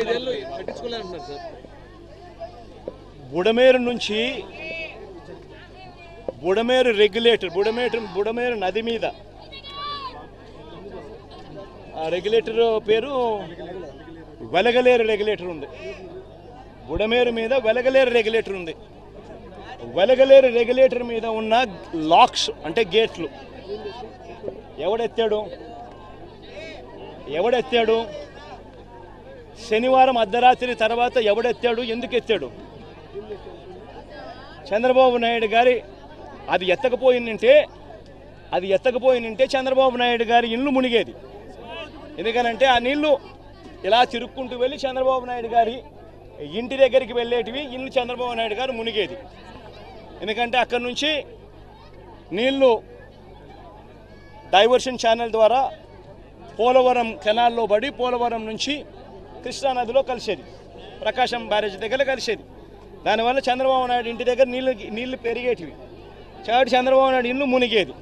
ఐదేళ్ళు సార్. బుడమేరు నుంచి బుడమేరు రెగ్యులేటర్ బుడమేరు బుడమేరు నది మీద. ఆ రెగ్యులేటర్ పేరు వెలగలేరు రెగ్యులేటర్ ఉంది. బుడమేరు మీద వెలగలేరు రెగ్యులేటర్ ఉంది. వెలగలేరు రెగ్యులేటర్ మీద ఉన్న లాక్స్ అంటే గేట్లు ఎవడెత్తాడు? ఎవడెత్తాడు? శనివారం అర్ధరాత్రి తర్వాత ఎవడెత్తాడు? ఎందుకు ఎత్తాడు చంద్రబాబు నాయుడు గారి అది ఎత్తకపోయిందంటే అది ఎత్తకపోయిందంటే చంద్రబాబు నాయుడు గారి ఇల్లు మునిగేది. ఎందుకనంటే ఆ నీళ్ళు ఇలా తిరుక్కుంటూ వెళ్ళి చంద్రబాబు నాయుడు గారి ఇంటి దగ్గరికి వెళ్ళేటివి ఇల్లు చంద్రబాబు నాయుడు గారు మునిగేది. ఎందుకంటే అక్కడి నుంచి నీళ్ళు డైవర్షన్ ఛానల్ ద్వారా పోలవరం కెనాల్లో పడి పోలవరం నుంచి కృష్ణానదిలో కలిసేది. ప్రకాశం బ్యారేజ్ దగ్గర కలిసేది. దానివల్ల చంద్రబాబు నాయుడు ఇంటి దగ్గర నీళ్ళు నీళ్ళు పెరిగేటివి. చాటి చంద్రబాబు నాయుడు ఇల్లు మునిగేది.